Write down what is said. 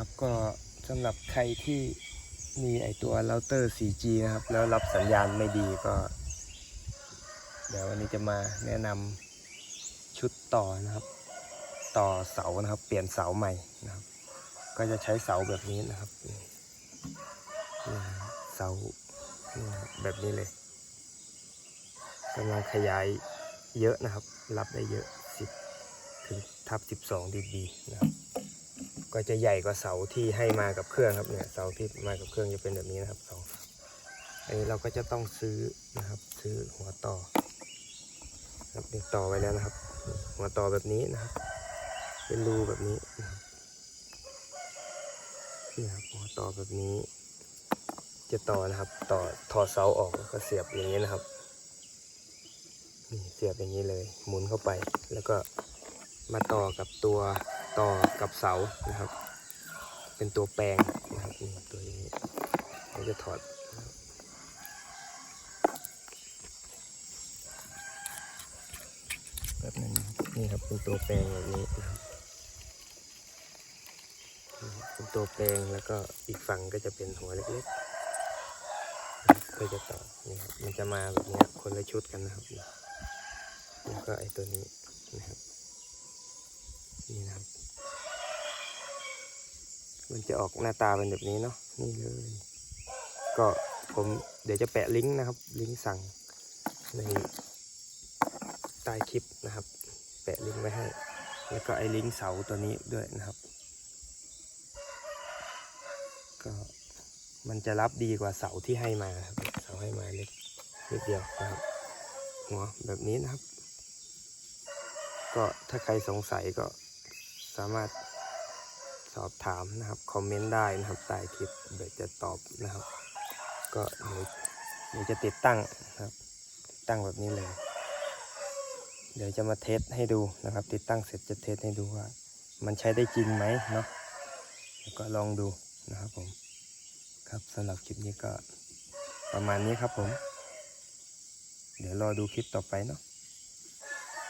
ครับก็สำหรับใครที่มีไอตัวเราเตอร์ 4G นะครับ แล้วรับสัญญาณไม่ดีก็ เดี๋ยววันนี้จะมาแนะนำชุดต่อนะครับ ต่อเสานะครับ เปลี่ยนเสาใหม่นะครับ ก็จะใช้เสาแบบนี้นะครับเสาแบบนี้เลยกำลังขยายเยอะนะครับ รับได้เยอะ 10 ถึงทับ 12 dB นะครับ ก็จะใหญ่กว่าเสาที่ให้มากับเครื่องครับเนี่ยเสาที่มากับเครื่องจะเป็นแบบนี้นะครับเสาอันนี้เราก็จะต้องซื้อนะครับ ซื้อหัวต่อครับนี่ต่อไว้แล้วนะครับ หัวต่อแบบนี้นะครับ เป็นรูแบบนี้นะครับนี่ครับหัวต่อแบบนี้ จะต่อนะครับ ต่อถอดเสาออกแล้วก็เสียบอย่างนี้นะครับนี่เสียบอย่างนี้เลย หมุนเข้าไป แล้วก็มาต่อกับตัว ต่อกับเสานะครับ เป็นตัวแปลงนะครับตัวนี้เราจะถอดนะครับแป๊บนึงนี่ครับเป็นตัวแปลงแบบนี้นะครับเป็นตัวแปลงแล้วก็อีกฝั่งก็จะเป็นหัวเล็กๆนะครับก็จะต่อนี่ครับมันจะมาแบบนี้คนละชุดกันนะครับ แล้วก็ไอ้ตัวนี้นะครับนี่นะครับ มันจะออกหน้าตาเป็นแบบนี้เนาะนี่เลย ก็ผมเดี๋ยวจะแปะลิงก์นะครับ ลิงก์สั่งในใต้คลิปนะครับ แปะลิงก์ไว้ให้ แล้วก็ไอ้ลิงก์เสาตัวนี้ด้วยนะครับ ก็มันจะรับดีกว่าเสาที่ให้มาครับเสาให้มาเล็กนิดเดียวนะครับหัวแบบนี้นะครับ ก็ถ้าใครสงสัยก็สามารถ สอบถามนะครับ คอมเมนต์ได้นะครับใต้คลิปเดี๋ยวจะตอบนะครับ ก็เดี๋ยวเดี๋ยวจะติดตั้งนะครับ ติดตั้งแบบนี้เลย เดี๋ยวจะมาเทสให้ดูนะครับ ติดตั้งเสร็จจะเทสให้ดูว่า มันใช้ได้จริงไหมเนาะแล้วก็ลองดูนะครับผม ครับสำหรับคลิปนี้ก็ประมาณนี้ครับผม เดี๋ยวรอดูคลิปต่อไปเนาะ